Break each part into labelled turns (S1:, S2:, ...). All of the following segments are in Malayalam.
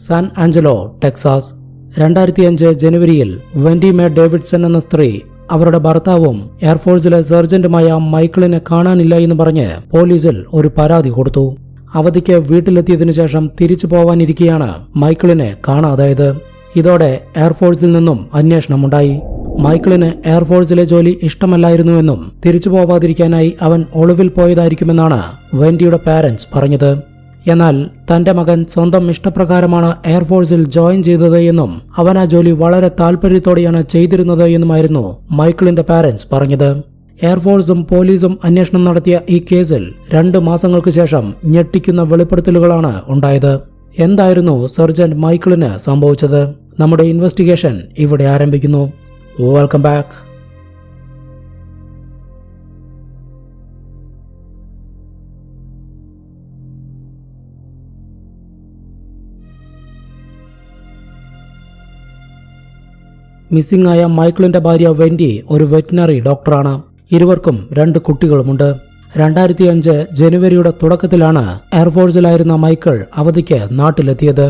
S1: San Angelo Texas. രണ്ടായിരത്തി അഞ്ച് ജനുവരിയിൽ വെൻഡി മേ ഡേവിഡ്സൺ എന്ന സ്ത്രീ അവരുടെ ഭർത്താവും എയർഫോഴ്സിലെ സർജന്റുമായ മൈക്കിളിനെ കാണാനില്ല എന്ന് പറഞ്ഞ് പോലീസിൽ ഒരു പരാതി കൊടുത്തു. അവധിക്ക് വീട്ടിലെത്തിയതിനു ശേഷം തിരിച്ചു പോവാനിരിക്കെയാണ് മൈക്കിളിനെ കാണാതായത്. ഇതോടെ എയർഫോഴ്സിൽ നിന്നും അന്വേഷണമുണ്ടായി. മൈക്കിളിന് എയർഫോഴ്സിലെ ജോലി ഇഷ്ടമല്ലായിരുന്നുവെന്നും തിരിച്ചു പോവാതിരിക്കാനായി അവൻ ഒളിവിൽ പോയതായിരിക്കുമെന്നാണ് വെൻഡിയുടെ പാരന്റ്സ് പറഞ്ഞത്. എന്നാൽ തന്റെ മകൻ സ്വന്തം ഇഷ്ടപ്രകാരമാണ് എയർഫോഴ്സിൽ ജോയിൻ ചെയ്തത് എന്നും അവൻ ആ ജോലി വളരെ താല്പര്യത്തോടെയാണ് ചെയ്തിരുന്നത് എന്നുമായിരുന്നു മൈക്കിളിന്റെ പാരന്റ്സ് പറഞ്ഞത്. എയർഫോഴ്സും പോലീസും അന്വേഷണം നടത്തിയ ഈ കേസിൽ രണ്ട് മാസങ്ങൾക്ക് ശേഷം ഞെട്ടിക്കുന്ന വെളിപ്പെടുത്തലുകളാണ് ഉണ്ടായത്. എന്തായിരുന്നു സർജന്റ് മൈക്കിളിന് സംഭവിച്ചത്? നമ്മുടെ ഇൻവെസ്റ്റിഗേഷൻ ഇവിടെ ആരംഭിക്കുന്നു. വെൽക്കം ബാക്ക് മിസ്സിംഗ് ആയ മൈക്കിളിന്റെ ഭാര്യ വെൻഡി ഒരു വെറ്റിനറി ഡോക്ടറാണ്. ഇരുവർക്കും രണ്ട് കുട്ടികളുമുണ്ട്. രണ്ടായിരത്തി അഞ്ച് ജനുവരിയുടെ തുടക്കത്തിലാണ് എയർഫോഴ്സിലായിരുന്ന മൈക്കിൾ അവധിക്ക് നാട്ടിലെത്തിയത്.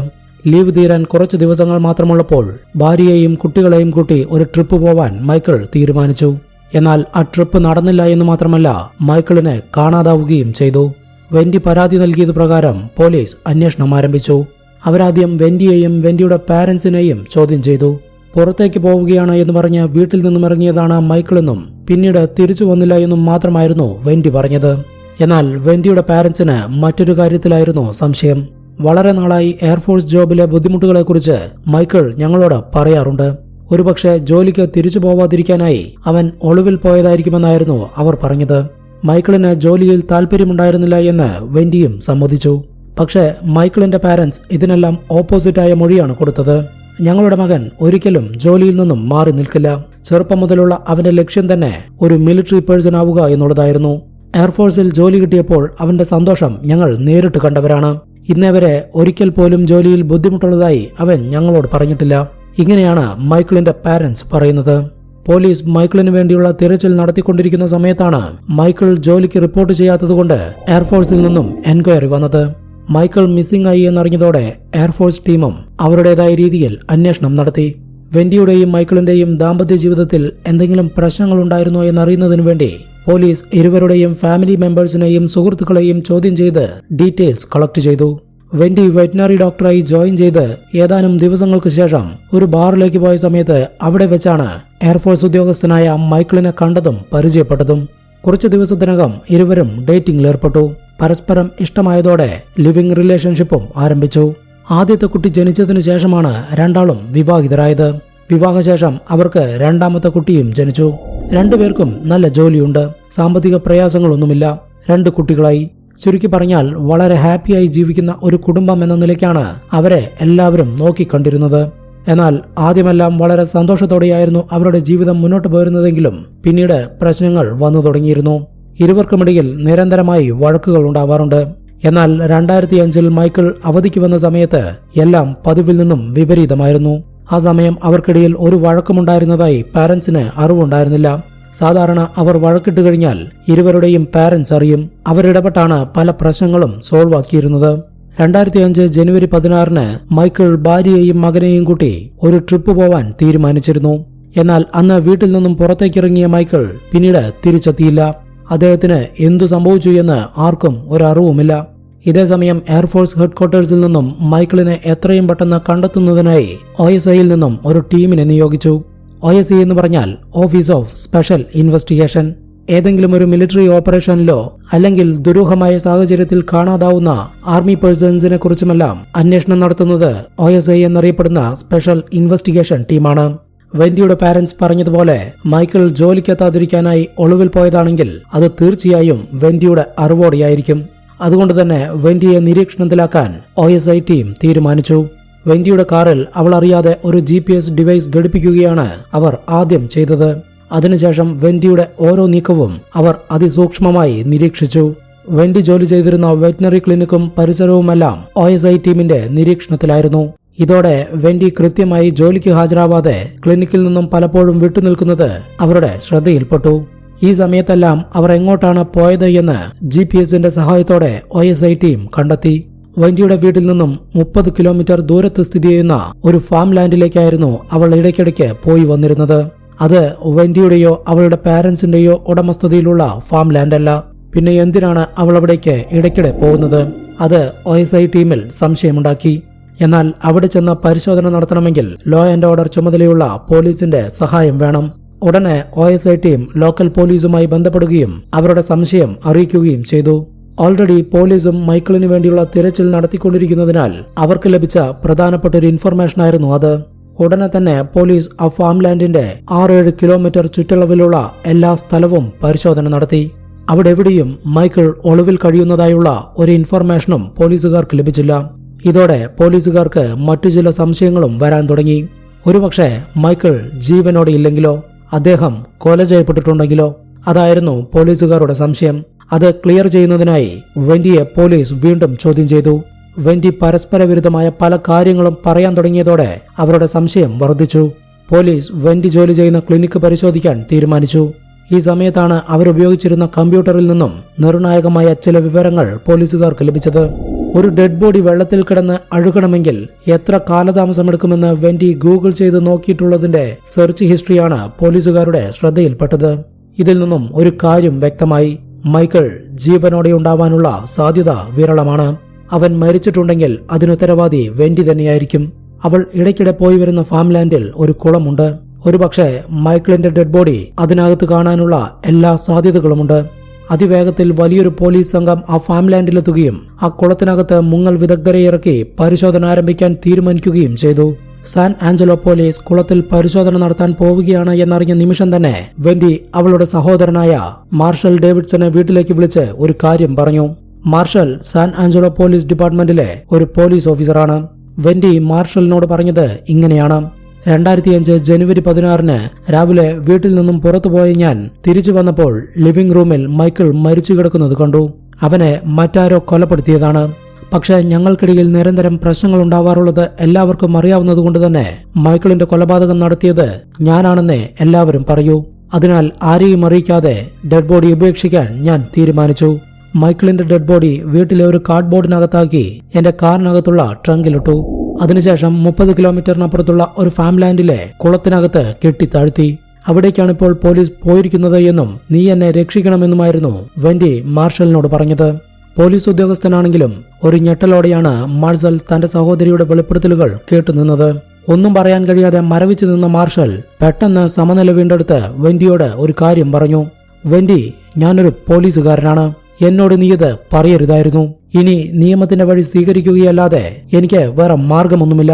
S1: ലീവ് തീരാൻ കുറച്ച് ദിവസങ്ങൾ മാത്രമുള്ളപ്പോൾ ഭാര്യയെയും കുട്ടികളെയും കൂട്ടി ഒരു ട്രിപ്പ് പോവാൻ മൈക്കിൾ തീരുമാനിച്ചു. എന്നാൽ ആ ട്രിപ്പ് നടന്നില്ല എന്ന് മാത്രമല്ല മൈക്കിളിനെ കാണാതാവുകയും ചെയ്തു. വെൻഡി പരാതി നൽകിയത് പ്രകാരം പോലീസ് അന്വേഷണം ആരംഭിച്ചു. അവരാദ്യം വെൻഡിയെയും വെൻഡിയുടെ പാരന്റ്സിനെയും ചോദ്യം ചെയ്തു. പുറത്തേക്ക് പോവുകയാണ് എന്ന് പറഞ്ഞ് വീട്ടിൽ നിന്നും ഇറങ്ങിയതാണ് മൈക്കിളെന്നും പിന്നീട് തിരിച്ചു വന്നില്ല എന്നും മാത്രമായിരുന്നു വെൻഡി പറഞ്ഞത്. എന്നാൽ വെൻഡിയുടെ പാരന്റ്സിന് മറ്റൊരു കാര്യത്തിലായിരുന്നു സംശയം. വളരെ നാളായി എയർഫോഴ്സ് ജോബിലെ ബുദ്ധിമുട്ടുകളെക്കുറിച്ച് മൈക്കിൾ ഞങ്ങളോട് പറയാറുണ്ട്. ഒരുപക്ഷെ ജോലിക്ക് തിരിച്ചു പോവാതിരിക്കാനായി അവൻ ഒളിവിൽ പോയതായിരിക്കുമെന്നായിരുന്നു അവർ പറഞ്ഞത്. മൈക്കിളിന് ജോലിയിൽ താല്പര്യമുണ്ടായിരുന്നില്ല എന്ന് വെൻഡിയും സമ്മതിച്ചു. പക്ഷേ മൈക്കിളിന്റെ പാരന്റ്സ് ഇതിനെല്ലാം ഓപ്പോസിറ്റായ മൊഴിയാണ് കൊടുത്തത്. ഞങ്ങളുടെ മകൻ ഒരിക്കലും ജോലിയിൽ നിന്നും മാറി നിൽക്കില്ല. ചെറുപ്പം മുതലുള്ള അവന്റെ ലക്ഷ്യം തന്നെ ഒരു മിലിറ്ററി പേഴ്സൺ ആവുക എന്നുള്ളതായിരുന്നു. എയർഫോഴ്സിൽ ജോലി കിട്ടിയപ്പോൾ അവന്റെ സന്തോഷം ഞങ്ങൾ നേരിട്ട് കണ്ടവരാണ്. ഇന്നേവരെ ഒരിക്കൽ പോലും ജോലിയിൽ ബുദ്ധിമുട്ടുള്ളതായി അവൻ ഞങ്ങളോട് പറഞ്ഞിട്ടില്ല. ഇങ്ങനെയാണ് മൈക്കിളിന്റെ പാരന്റ്സ് പറയുന്നത്. പോലീസ് മൈക്കിളിന് വേണ്ടിയുള്ള തിരച്ചിൽ നടത്തിക്കൊണ്ടിരിക്കുന്ന സമയത്താണ് മൈക്കിൾ ജോലിക്ക് റിപ്പോർട്ട് ചെയ്യാത്തതുകൊണ്ട് എയർഫോഴ്സിൽ നിന്നും എൻക്വയറി വന്നത്. മൈക്കിൾ മിസ്സിംഗ് ആയി എന്നറിഞ്ഞതോടെ എയർഫോഴ്സ് ടീമും അവരുടേതായ രീതിയിൽ അന്വേഷണം നടത്തി. വെൻഡിയുടെയും മൈക്കിളിന്റെയും ദാമ്പത്യ ജീവിതത്തിൽ എന്തെങ്കിലും പ്രശ്നങ്ങൾ ഉണ്ടായിരുന്നോ എന്നറിയുന്നതിനു വേണ്ടി പോലീസ് ഇരുവരുടെയും ഫാമിലി മെമ്പേഴ്സിനെയും സുഹൃത്തുക്കളെയും ചോദ്യം ചെയ്ത് ഡീറ്റെയിൽസ് കളക്ട് ചെയ്തു. വെൻഡി വെറ്റിനറി ഡോക്ടറായി ജോയിൻ ചെയ്ത് ഏതാനും ദിവസങ്ങൾക്ക് ശേഷം ഒരു ബാറിലേക്ക് പോയ സമയത്ത് അവിടെ വെച്ചാണ് എയർഫോഴ്സ് ഉദ്യോഗസ്ഥനായ മൈക്കിളിനെ കണ്ടതും പരിചയപ്പെട്ടതും. കുറച്ചു ദിവസത്തിനകം ഇരുവരും ഡേറ്റിംഗിൽ ഏർപ്പെട്ടു. പരസ്പരം ഇഷ്ടമായതോടെ ലിവിംഗ് റിലേഷൻഷിപ്പും ആരംഭിച്ചു. ആദ്യത്തെ കുട്ടി ജനിച്ചതിനു ശേഷമാണ് രണ്ടാളും വിവാഹിതരായത്. വിവാഹശേഷം അവർക്ക് രണ്ടാമത്തെ കുട്ടിയും ജനിച്ചു. രണ്ടുപേർക്കും നല്ല ജോലിയുണ്ട്. സാമ്പത്തിക പ്രയാസങ്ങളൊന്നുമില്ല. രണ്ട് കുട്ടികളായി. ചുരുക്കി പറഞ്ഞാൽ വളരെ ഹാപ്പിയായി ജീവിക്കുന്ന ഒരു കുടുംബം എന്ന നിലയ്ക്കാണ് അവരെ എല്ലാവരും നോക്കിക്കണ്ടിരുന്നത്. എന്നാൽ ആദ്യമെല്ലാം വളരെ സന്തോഷത്തോടെയായിരുന്നു അവരുടെ ജീവിതം മുന്നോട്ട് പോയിരുന്നതെങ്കിലും പിന്നീട് പ്രശ്നങ്ങൾ വന്നു തുടങ്ങിയിരുന്നു. ഇരുവർക്കുമിടയിൽ നിരന്തരമായി വഴക്കുകൾ ഉണ്ടാവാറുണ്ട്. എന്നാൽ രണ്ടായിരത്തി അഞ്ചിൽ മൈക്കിൾ അവധിക്ക് വന്ന സമയത്ത് എല്ലാം പതിവിൽ നിന്നും വിപരീതമായിരുന്നു. ആ സമയം അവർക്കിടയിൽ ഒരു വഴക്കമുണ്ടായിരുന്നതായി പാരന്റ്സിന് അറിവുണ്ടായിരുന്നില്ല. സാധാരണ അവർ വഴക്കിട്ട് കഴിഞ്ഞാൽ ഇരുവരുടെയും പാരന്റ്സ് അറിയും. അവരിടപെട്ടാണ് പല പ്രശ്നങ്ങളും സോൾവ് ആക്കിയിരുന്നത്. രണ്ടായിരത്തി അഞ്ച് ജനുവരി പതിനാറിന് മൈക്കിൾ ഭാര്യയെയും മകനെയും കൂട്ടി ഒരു ട്രിപ്പ് പോവാൻ തീരുമാനിച്ചിരുന്നു. എന്നാൽ അന്ന് വീട്ടിൽ നിന്നും പുറത്തേക്കിറങ്ങിയ മൈക്കിൾ പിന്നീട് തിരിച്ചെത്തിയില്ല. അദ്ദേഹത്തിന് എന്തു സംഭവിച്ചു എന്ന് ആർക്കും ഒരറിവുമില്ല. ഇതേസമയം എയർഫോഴ്സ് ഹെഡ്ക്വാർട്ടേഴ്സിൽ നിന്നും മൈക്കിളിനെ എത്രയും പെട്ടെന്ന് കണ്ടെത്തുന്നതിനായി ഒ എസ് ഐയിൽ നിന്നും ഒരു ടീമിനെ നിയോഗിച്ചു. ഒ എസ് ഐ എന്ന് പറഞ്ഞാൽ ഓഫീസ് ഓഫ് സ്പെഷ്യൽ ഇൻവെസ്റ്റിഗേഷൻ. ഏതെങ്കിലും ഒരു മിലിറ്ററി ഓപ്പറേഷനിലോ അല്ലെങ്കിൽ ദുരൂഹമായ സാഹചര്യത്തിൽ കാണാതാവുന്ന ആർമി പേഴ്സൺസിനെ കുറിച്ചുമെല്ലാം അന്വേഷണം നടത്തുന്നത് ഒ എസ് ഐ എന്നറിയപ്പെടുന്ന സ്പെഷ്യൽ ഇൻവെസ്റ്റിഗേഷൻ ടീമാണ് വെൻഡിയുടെ പാരന്റ്സ് പറഞ്ഞതുപോലെ മൈക്കിൾ ജോലിക്കെത്താതിരിക്കാനായി ഒളിവിൽ പോയതാണെങ്കിൽ അത് തീർച്ചയായും വെൻഡിയുടെ അറിവോടെയായിരിക്കും. അതുകൊണ്ട് തന്നെ വെൻഡിയെ നിരീക്ഷണത്തിലാക്കാൻ ഒ എസ് ഐ ടീം തീരുമാനിച്ചു. വെൻഡിയുടെ കാറിൽ അവൾ അറിയാതെ ഒരു ജി ഡിവൈസ് ഘടിപ്പിക്കുകയാണ് അവർ ആദ്യം ചെയ്തത്. അതിനുശേഷം വെൻഡിയുടെ ഓരോ നീക്കവും അവർ അതിസൂക്ഷ്മമായി നിരീക്ഷിച്ചു. വെൻഡി ജോലി ചെയ്തിരുന്ന വെറ്റിനറി ക്ലിനിക്കും പരിസരവുമെല്ലാം ഒ എസ് ഐ ടീമിന്റെ നിരീക്ഷണത്തിലായിരുന്നു. ഇതോടെ വെൻഡി കൃത്യമായി ജോലിക്ക് ഹാജരാവാതെ ക്ലിനിക്കിൽ നിന്നും പലപ്പോഴും വിട്ടുനിൽക്കുന്നത് അവരുടെ ശ്രദ്ധയിൽപ്പെട്ടു. ഈ സമയത്തെല്ലാം അവർ എങ്ങോട്ടാണ് പോയത് എന്ന് ജി പി എസിന്റെ സഹായത്തോടെ ഒ എസ് ഐ ടീം കണ്ടെത്തി. വെന്റിയുടെ വീട്ടിൽ നിന്നും മുപ്പത് കിലോമീറ്റർ ദൂരത്ത് സ്ഥിതി ചെയ്യുന്ന ഒരു ഫാം ലാൻഡിലേക്കായിരുന്നു അവൾ ഇടയ്ക്കിടയ്ക്ക് പോയി വന്നിരുന്നത്. അത് വെന്റിയുടെയോ അവളുടെ പാരന്റ്സിന്റെയോ ഉടമസ്ഥതയിലുള്ള ഫാം ലാൻഡ് അല്ല പിന്നെ എന്തിനാണ് അവൾ അവിടേക്ക് ഇടയ്ക്കിടെ പോകുന്നത്? അത് ഒ എസ് ഐ ടീമിൽ സംശയമുണ്ടാക്കി. എന്നാൽ അവിടെ ചെന്ന് പരിശോധന നടത്തണമെങ്കിൽ ലോ ആൻഡ് ഓർഡർ ചുമതലയുള്ള പോലീസിന്റെ സഹായം വേണം. ഉടനെ O S I team local പോലീസുമായി ബന്ധപ്പെടുകയും അവരുടെ സംശയം അറിയിക്കുകയും ചെയ്തു. ഓൾറെഡി പോലീസും മൈക്കിളിനു വേണ്ടിയുള്ള തിരച്ചിൽ നടത്തിക്കൊണ്ടിരിക്കുന്നതിനാൽ അവർക്ക് ലഭിച്ച പ്രധാനപ്പെട്ട ഒരു ഇൻഫർമേഷൻ ആയിരുന്നു അത്. ഉടനെ തന്നെ പോലീസ് ആ ഫാം ലാൻഡിന്റെ ആറേഴ് കിലോമീറ്റർ ചുറ്റളവിലുള്ള എല്ലാ സ്ഥലവും പരിശോധന നടത്തി. അവിടെ എവിടെയും മൈക്കിൾ ഒളിവിൽ കഴിയുന്നതായുള്ള ഒരു ഇൻഫർമേഷനും പോലീസുകാർക്ക് ലഭിച്ചില്ല. ഇതോടെ പോലീസുകാർക്ക് മറ്റു ചില സംശയങ്ങളും വരാൻ തുടങ്ങി. ഒരുപക്ഷെ മൈക്കിൾ ജീവനോടെ ഇല്ലെങ്കിലോ? അദ്ദേഹം കൊല ചെയ്യപ്പെട്ടിട്ടുണ്ടെങ്കിലോ? അതായിരുന്നു പോലീസുകാരുടെ സംശയം. അത് ക്ലിയർ ചെയ്യുന്നതിനായി വെന്റിയെ പോലീസ് വീണ്ടും ചോദ്യം ചെയ്തു. വെന്റി പരസ്പര വിരുദ്ധമായ പല കാര്യങ്ങളും പറയാൻ തുടങ്ങിയതോടെ അവരുടെ സംശയം വർദ്ധിച്ചു. പോലീസ് വെന്റി ജോലി ചെയ്യുന്ന ക്ലിനിക്ക് പരിശോധിക്കാൻ തീരുമാനിച്ചു. ഈ സമയത്താണ് അവരുപയോഗിച്ചിരുന്ന കമ്പ്യൂട്ടറിൽ നിന്നും നിർണായകമായ ചില വിവരങ്ങൾ പോലീസുകാർക്ക് ലഭിച്ചത്. ഒരു ഡെഡ് ബോഡി വെള്ളത്തിൽ കിടന്ന് അഴുകണമെങ്കിൽ എത്ര കാലതാമസമെടുക്കുമെന്ന് വെന്റി ഗൂഗിൾ ചെയ്ത് നോക്കിയിട്ടുള്ളതിന്റെ സെർച്ച് ഹിസ്റ്ററിയാണ് പോലീസുകാരുടെ ശ്രദ്ധയിൽപ്പെട്ടത്. ഇതിൽ നിന്നും ഒരു കാര്യം വ്യക്തമായി. മൈക്കിൾ ജീവനോടെ ഉണ്ടാവാനുള്ള സാധ്യത വിരളമാണ്. അവൻ മരിച്ചിട്ടുണ്ടെങ്കിൽ അതിനുത്തരവാദി വെന്റി തന്നെയായിരിക്കും. അവൾ ഇടയ്ക്കിടെ പോയി വരുന്ന ഫാംലാൻഡിൽ ഒരു കുളമുണ്ട്. ഒരുപക്ഷെ മൈക്കിളിന്റെ ഡെഡ് ബോഡി അതിനകത്ത് കാണാനുള്ള എല്ലാ സാധ്യതകളുമുണ്ട്. അതിവേഗത്തിൽ വലിയൊരു പോലീസ് സംഘം ആ ഫാംലാൻഡിലെത്തുകയും ആ കുളത്തിനകത്ത് മുങ്ങൽ വിദഗ്ധരെ ഇറക്കി പരിശോധന ആരംഭിക്കാൻ തീരുമാനിക്കുകയും ചെയ്തു. സാൻ ആഞ്ചലോ പോലീസ് കുളത്തിൽ പരിശോധന നടത്താൻ പോവുകയാണ് എന്നറിഞ്ഞ നിമിഷം തന്നെ വെന്റി അവളുടെ സഹോദരനായ മാർഷൽ ഡേവിഡ്സനെ വീട്ടിലേക്ക് വിളിച്ച് ഒരു കാര്യം പറഞ്ഞു. മാർഷൽ സാൻ ആഞ്ചലോ പോലീസ് ഡിപ്പാർട്ട്മെന്റിലെ ഒരു പോലീസ് ഓഫീസറാണ്. വെന്റി മാർഷലിനോട് പറഞ്ഞത് ഇങ്ങനെയാണ്. രണ്ടായിരത്തി അഞ്ച് ജനുവരി പതിനാറിന് രാവിലെ വീട്ടിൽ നിന്നും പുറത്തുപോയ ഞാൻ തിരിച്ചു വന്നപ്പോൾ ലിവിംഗ് റൂമിൽ മൈക്കിൾ മരിച്ചു കിടക്കുന്നത് കണ്ടു. അവനെ മറ്റാരോ കൊലപ്പെടുത്തിയതാണ്. പക്ഷേ ഞങ്ങൾക്കിടയിൽ നിരന്തരം പ്രശ്നങ്ങൾ ഉണ്ടാവാറുള്ളത് എല്ലാവർക്കും അറിയാവുന്നതുകൊണ്ട് തന്നെ മൈക്കിളിന്റെ കൊലപാതകം നടത്തിയത് ഞാനാണെന്നേ എല്ലാവരും പറയൂ. അതിനാൽ ആരെയും അറിയിക്കാതെ ഡെഡ് ബോഡി ഉപേക്ഷിക്കാൻ ഞാൻ തീരുമാനിച്ചു. മൈക്കിളിന്റെ ഡെഡ് ബോഡി വീട്ടിലെ ഒരു കാർഡ്ബോർഡിനകത്താക്കി എന്റെ കാറിനകത്തുള്ള ട്രങ്കിലിട്ടു. അതിനുശേഷം മുപ്പത് കിലോമീറ്ററിനപ്പുറത്തുള്ള ഒരു ഫാം ലാൻഡിലെ കുളത്തിനകത്ത് കെട്ടിത്താഴ്ത്തി. അവിടേക്കാണ് ഇപ്പോൾ പോലീസ് പോയിരിക്കുന്നത് എന്നും നീ എന്നെ രക്ഷിക്കണമെന്നുമായിരുന്നു വെന്റി മാർഷലിനോട് പറഞ്ഞത്. പോലീസ് ഉദ്യോഗസ്ഥനാണെങ്കിലും ഒരു ഞെട്ടലോടെയാണ് മാർഷൽ തന്റെ സഹോദരിയുടെ വെളിപ്പെടുത്തലുകൾ കേട്ടുനിന്നത് ഒന്നും പറയാൻ കഴിയാതെ മരവിച്ചു നിന്ന മാർഷൽ പെട്ടെന്ന് സമനില വീണ്ടെടുത്ത് വെന്റിയോട് ഒരു കാര്യം പറഞ്ഞു. വെന്റി ഞാനൊരു പോലീസുകാരനാണ്. എന്നോട് നീ ഇത് പറയരുതായിരുന്നു. ഇനി നിയമത്തിന്റെ വഴി സ്വീകരിക്കുകയല്ലാതെ എനിക്ക് വേറെ മാർഗമൊന്നുമില്ല.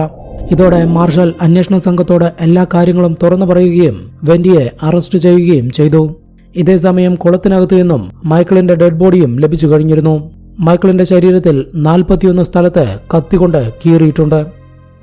S1: ഇതോടെ മാർഷൽ അന്വേഷണ സംഘത്തോട് എല്ലാ കാര്യങ്ങളും തുറന്നു പറയുകയും വെന്റിയെ അറസ്റ്റ് ചെയ്യുകയും ചെയ്തു. ഇതേസമയം കുളത്തിനകത്തു നിന്നും മൈക്കിളിന്റെ ഡെഡ് ബോഡിയും ലഭിച്ചു കഴിഞ്ഞിരുന്നു. മൈക്കിളിന്റെ ശരീരത്തിൽ നാൽപ്പത്തിയൊന്ന് സ്ഥലത്ത് കത്തികൊണ്ട് കീറിയിട്ടുണ്ട്.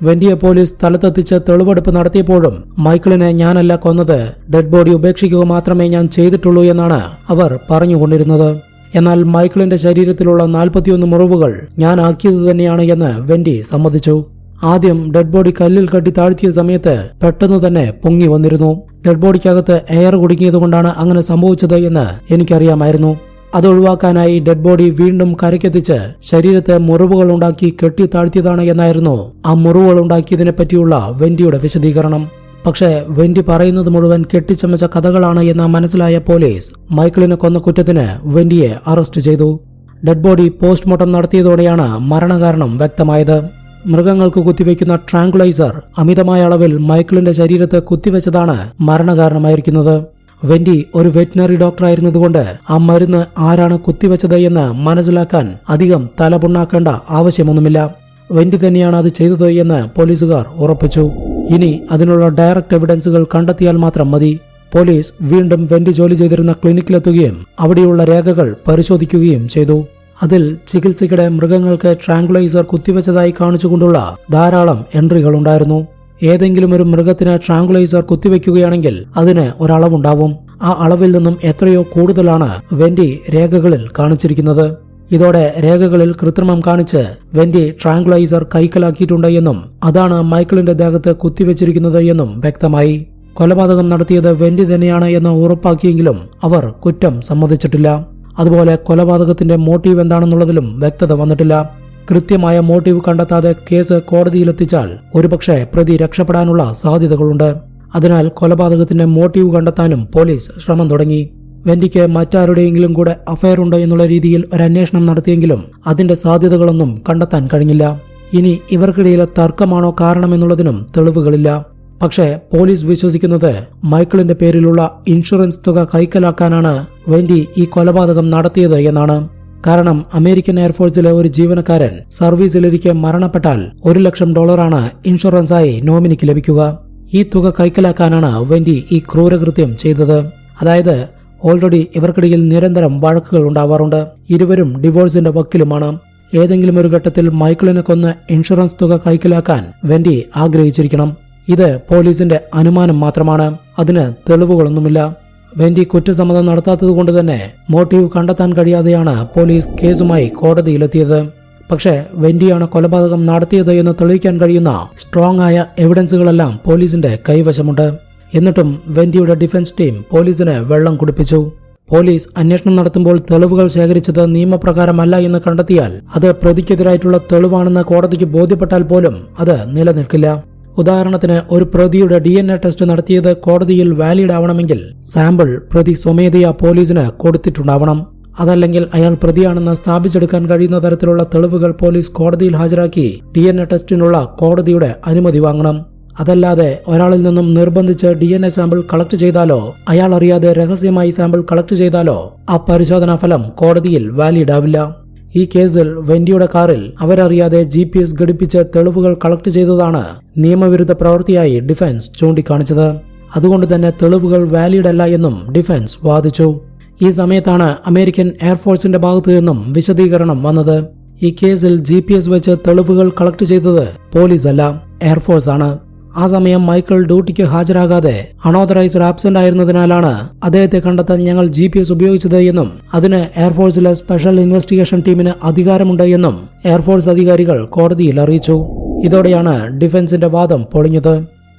S1: വെന്റിയെ പോലീസ് സ്ഥലത്തെത്തിച്ച് തെളിവെടുപ്പ് നടത്തിയപ്പോഴും മൈക്കിളിനെ ഞാനല്ല കൊന്നത്. ഡെഡ് ബോഡി ഉപേക്ഷിക്കുക മാത്രമേ ഞാൻ ചെയ്തിട്ടുള്ളൂ എന്നാണ് അവർ പറഞ്ഞുകൊണ്ടിരുന്നത്. എന്നാൽ മൈക്കിളിന്റെ ശരീരത്തിലുള്ള നാൽപ്പത്തിയൊന്ന് മുറിവുകൾ ഞാൻ ആക്കിയത് തന്നെയാണ് എന്ന് വെന്റി സമ്മതിച്ചു. ആദ്യം ഡെഡ് ബോഡി കല്ലിൽ കട്ടി താഴ്ത്തിയ സമയത്ത് പെട്ടെന്ന് തന്നെ പൊങ്ങി വന്നിരുന്നു. ഡെഡ് ബോഡിക്കകത്ത് എയർ കുടുങ്ങിയതുകൊണ്ടാണ് അങ്ങനെ സംഭവിച്ചത് എന്ന് എനിക്കറിയാമായിരുന്നു. അതൊഴിവാക്കാനായി ഡെഡ് ബോഡി വീണ്ടും കരയ്ക്കെത്തിച്ച് ശരീരത്തെ മുറിവുകൾ ഉണ്ടാക്കി കെട്ടി താഴ്ത്തിയതാണ് എന്നായിരുന്നു ആ മുറിവുകൾ ഉണ്ടാക്കിയതിനെ പറ്റിയുള്ള വെന്റിയുടെ വിശദീകരണം. പക്ഷേ വെന്റി പറയുന്നത് മുഴുവൻ കെട്ടിച്ചമച്ച കഥകളാണ് എന്ന് മനസ്സിലായ പോലീസ് മൈക്കിളിനെ കൊന്ന കുറ്റത്തിന് വെന്റിയെ അറസ്റ്റ് ചെയ്തു. ഡെഡ് ബോഡി പോസ്റ്റ്മോർട്ടം നടത്തിയതോടെയാണ് മരണകാരണം വ്യക്തമായത്. മൃഗങ്ങൾക്ക് കുത്തിവെക്കുന്ന ട്രാങ്കുലൈസർ അമിതമായ അളവിൽ മൈക്കിളിന്റെ ശരീരത്ത് കുത്തിവെച്ചതാണ് മരണകാരണമായിരിക്കുന്നത്. വെന്റി ഒരു വെറ്റിനറി ഡോക്ടറായിരുന്നതുകൊണ്ട് ആ മരുന്ന് ആരാണ് കുത്തിവെച്ചത് എന്ന് മനസ്സിലാക്കാൻ അധികം തലപുണ്ണാക്കേണ്ട ആവശ്യമൊന്നുമില്ല. വെന്റി തന്നെയാണ് അത് ചെയ്തത് എന്ന് പോലീസുകാർ ഉറപ്പിച്ചു. ഇനി അതിനുള്ള ഡയറക്റ്റ് എവിഡൻസുകൾ കണ്ടെത്തിയാൽ മാത്രം മതി. പോലീസ് വീണ്ടും വെന്റി ജോലി ചെയ്തിരുന്ന ക്ലിനിക്കിലെത്തുകയും അവിടെയുള്ള രേഖകൾ പരിശോധിക്കുകയും ചെയ്തു. അതിൽ ചികിത്സയ്ക്കിടെ മൃഗങ്ങൾക്ക് ട്രാങ്കുലൈസർ കുത്തിവെച്ചതായി കാണിച്ചുകൊണ്ടുള്ള ധാരാളം എൻട്രികൾ ഉണ്ടായിരുന്നു. ഏതെങ്കിലും ഒരു മൃഗത്തിന് ട്രാങ്കുലൈസർ കുത്തിവെക്കുകയാണെങ്കിൽ അതിന് ഒരളവുണ്ടാവും. ആ അളവിൽ നിന്നും എത്രയോ കൂടുതലാണ് വെന്റി രേഖകളിൽ കാണിച്ചിരിക്കുന്നത്. ഇതോടെ രേഖകളിൽ കൃത്രിമം കാണിച്ച് വെന്റി ട്രാങ്കുലൈസർ കൈക്കലാക്കിയിട്ടുണ്ട് എന്നും അതാണ് മൈക്കിളിന്റെ ദേഹത്ത് കുത്തിവെച്ചിരിക്കുന്നത് എന്നും വ്യക്തമായി. കൊലപാതകം നടത്തിയത് വെന്റി തന്നെയാണ് എന്ന് ഉറപ്പാക്കിയെങ്കിലും അവർ കുറ്റം സമ്മതിച്ചിട്ടില്ല. അതുപോലെ കൊലപാതകത്തിന്റെ മോട്ടീവ് എന്താണെന്നുള്ളതിലും വ്യക്തത വന്നിട്ടില്ല. കൃത്യമായ മോട്ടീവ് കണ്ടെത്താതെ കേസ് കോടതിയിലെത്തിച്ചാൽ ഒരുപക്ഷെ പ്രതി രക്ഷപ്പെടാനുള്ള സാധ്യതകളുണ്ട്. അതിനാൽ കൊലപാതകത്തിന്റെ മോട്ടീവ് കണ്ടെത്താനും പോലീസ് ശ്രമം തുടങ്ങി. വെന്റിക്ക് മറ്റാരുടെയെങ്കിലും കൂടെ അഫയർ ഉണ്ടോ എന്നുള്ള രീതിയിൽ ഒരു അന്വേഷണം നടത്തിയെങ്കിലും അതിന്റെ സാധ്യതകളൊന്നും കണ്ടെത്താൻ കഴിഞ്ഞില്ല. ഇനി ഇവർക്കിടയിലെ തർക്കമാണോ കാരണമെന്നുള്ളതിനും തെളിവുകളില്ല. പക്ഷേ പോലീസ് വിശ്വസിക്കുന്നത് മൈക്കിളിന്റെ പേരിലുള്ള ഇൻഷുറൻസ് തുക കൈക്കലാക്കാനാണ് വെന്റി ഈ കൊലപാതകം നടത്തിയത് എന്നാണ്. കാരണം അമേരിക്കൻ എയർഫോഴ്സിലെ ഒരു ജീവനക്കാരൻ സർവീസിലിരിക്കെ മരണപ്പെട്ടാൽ ഒരു ലക്ഷം ഡോളറാണ് ഇൻഷുറൻസായി നോമിനിക്ക് ലഭിക്കുക. ഈ തുക കൈക്കലാക്കാനാണ് വെന്റി ഈ ക്രൂരകൃത്യം ചെയ്തത്. അതായത് ഓൾറെഡി ഇവർക്കിടയിൽ നിരന്തരം വഴക്കുകൾ ഉണ്ടാവാറുണ്ട്. ഇരുവരും ഡിവോഴ്സിന്റെ വക്കിലുമാണ്. ഏതെങ്കിലും ഒരു ഘട്ടത്തിൽ മൈക്കിളിനെ കൊന്ന് ഇൻഷുറൻസ് തുക കൈക്കലാക്കാൻ വെൻഡി ആഗ്രഹിച്ചിരിക്കണം. ഇത് പോലീസിന്റെ അനുമാനം മാത്രമാണ്. അതിന് തെളിവുകളൊന്നുമില്ല. വെൻഡി കുറ്റസമ്മതം നടത്താത്തതുകൊണ്ട് തന്നെ മോട്ടീവ് കണ്ടെത്താൻ കഴിയാതെയാണ് പോലീസ് കേസുമായി കോടതിയിലെത്തിയത്. പക്ഷേ വെൻഡിയാണ് കൊലപാതകം നടത്തിയത് എന്ന് തെളിയിക്കാൻ കഴിയുന്ന സ്ട്രോങ് ആയ എവിഡൻസുകളെല്ലാം പോലീസിന്റെ കൈവശമുണ്ട്. എന്നിട്ടും വെന്റിയുടെ ഡിഫൻസ് ടീം പോലീസിന് വെള്ളം കുടിപ്പിച്ചു. പോലീസ് അന്വേഷണം നടത്തുമ്പോൾ തെളിവുകൾ ശേഖരിച്ചത് നിയമപ്രകാരമല്ല എന്ന് കണ്ടെത്തിയാൽ അത് പ്രതിക്കെതിരായിട്ടുള്ള തെളിവാണെന്ന് കോടതിക്ക് ബോധ്യപ്പെട്ടാൽ പോലും അത് നിലനിൽക്കില്ല. ഉദാഹരണത്തിന് ഒരു പ്രതിയുടെ ഡി എൻ എ ടെസ്റ്റ് നടത്തിയത് കോടതിയിൽ വാലിഡ് ആവണമെങ്കിൽ സാമ്പിൾ പ്രതി സ്വമേധയാ പോലീസിന് കൊടുത്തിട്ടുണ്ടാവണം. അതല്ലെങ്കിൽ അയാൾ പ്രതിയാണെന്ന് സ്ഥാപിച്ചെടുക്കാൻ കഴിയുന്ന തരത്തിലുള്ള തെളിവുകൾ പോലീസ് കോടതിയിൽ ഹാജരാക്കി ഡി ടെസ്റ്റിനുള്ള കോടതിയുടെ അനുമതി വാങ്ങണം. അതല്ലാതെ ഒരാളിൽ നിന്നും നിർബന്ധിച്ച് D N A sample collect ചെയ്താലോ? അയാൾ അറിയാതെ രഹസ്യമായി സാമ്പിൾ കളക്ട് ചെയ്താലോ? ആ പരിശോധനാ ഫലം കോടതിയിൽ വാലിഡ് ആവില്ല. ഈ കേസിൽ വെന്റിയുടെ കാറിൽ അവരറിയാതെ ജി പി എസ് ഘടിപ്പിച്ച് തെളിവുകൾ കളക്ട് ചെയ്തതാണ് നിയമവിരുദ്ധ പ്രവൃത്തിയായി ഡിഫൻസ് ചൂണ്ടിക്കാണിച്ചത്. അതുകൊണ്ട് തന്നെ തെളിവുകൾ വാലിഡ് അല്ല എന്നും ഡിഫൻസ് വാദിച്ചു. ഈ സമയത്താണ് അമേരിക്കൻ എയർഫോഴ്സിന്റെ ഭാഗത്തു നിന്നും വിശദീകരണം വന്നത്. ഈ കേസിൽ ജി വെച്ച് തെളിവുകൾ കളക്ട് ചെയ്തത് പോലീസല്ല എയർഫോഴ്സാണ് ആ സമയം മൈക്കിൾ ഡ്യൂട്ടിക്ക് ഹാജരാകാതെ അണോതറൈസ്ഡ് ആബ്സെന്റ് ആയിരുന്നതിനാലാണ് അദ്ദേഹത്തെ കണ്ടെത്താൻ ഞങ്ങൾ ജി പി എസ് ഉപയോഗിച്ചത് എന്നും അതിന് എയർഫോഴ്സിലെ സ്പെഷ്യൽ ഇൻവെസ്റ്റിഗേഷൻ ടീമിന് അധികാരമുണ്ട് എന്നും എയർഫോഴ്സ് അധികാരികൾ കോടതിയിൽ അറിയിച്ചു. ഇതോടെയാണ് ഡിഫൻസിന്റെ വാദം പൊളിഞ്ഞത്.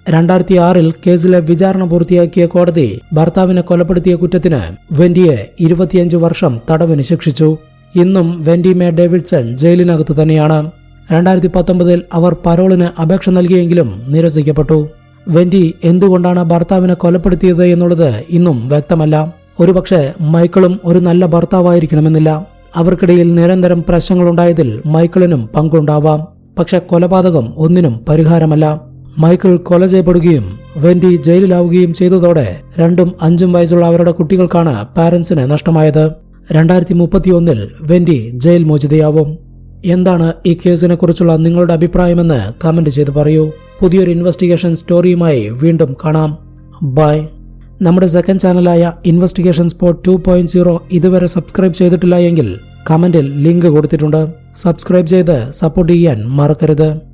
S1: രണ്ടായിരത്തി ആറിൽ കേസിലെ വിചാരണ പൂർത്തിയാക്കിയ കോടതി ഭർത്താവിനെ കൊലപ്പെടുത്തിയ കുറ്റത്തിന് വെന്റിയെ ഇരുപത്തിയഞ്ച് വർഷം തടവിന് ശിക്ഷിച്ചു ഇന്നും വെന്റി മേ ഡേവിഡ്സൺ ജയിലിനകത്ത് തന്നെയാണ്. രണ്ടായിരത്തി പത്തൊമ്പതിൽ അവർ പരോളിന് അപേക്ഷ നൽകിയെങ്കിലും നിരസിക്കപ്പെട്ടു. വെന്റി എന്തുകൊണ്ടാണ് ഭർത്താവിനെ കൊലപ്പെടുത്തിയത് എന്നുള്ളത് ഇന്നും വ്യക്തമല്ല. ഒരുപക്ഷെ മൈക്കിളും ഒരു നല്ല ഭർത്താവായിരിക്കണമെന്നില്ല. അവർക്കിടയിൽ നിരന്തരം പ്രശ്നങ്ങളുണ്ടായതിൽ മൈക്കിളിനും പങ്കുണ്ടാവാം. പക്ഷെ കൊലപാതകം ഒന്നിനും പരിഹാരമല്ല. മൈക്കിൾ കൊല ചെയ്യപ്പെടുകയും വെന്റി ജയിലിലാവുകയും ചെയ്തതോടെ രണ്ടും അഞ്ചും വയസ്സുള്ള അവരുടെ കുട്ടികൾക്കാണ് പാരന്റ്സിന് നഷ്ടമായത്. രണ്ടായിരത്തി മുപ്പത്തിയൊന്നിൽ വെന്റി ജയിൽ മോചിതയാവും. എന്താണ് ഈ കേസിനെ കുറിച്ചുള്ള നിങ്ങളുടെ അഭിപ്രായമെന്ന് കമന്റ് ചെയ്ത് പറയൂ. പുതിയൊരു ഇൻവെസ്റ്റിഗേഷൻ സ്റ്റോറിയുമായി വീണ്ടും കാണാം. ബൈ നമ്മുടെ second ചാനലായ investigation spot two point zero ഇതുവരെ സബ്സ്ക്രൈബ് ചെയ്തിട്ടില്ല എങ്കിൽ കമന്റിൽ ലിങ്ക് കൊടുത്തിട്ടുണ്ട്. സബ്സ്ക്രൈബ് ചെയ്ത് സപ്പോർട്ട് ചെയ്യാൻ മറക്കരുത്.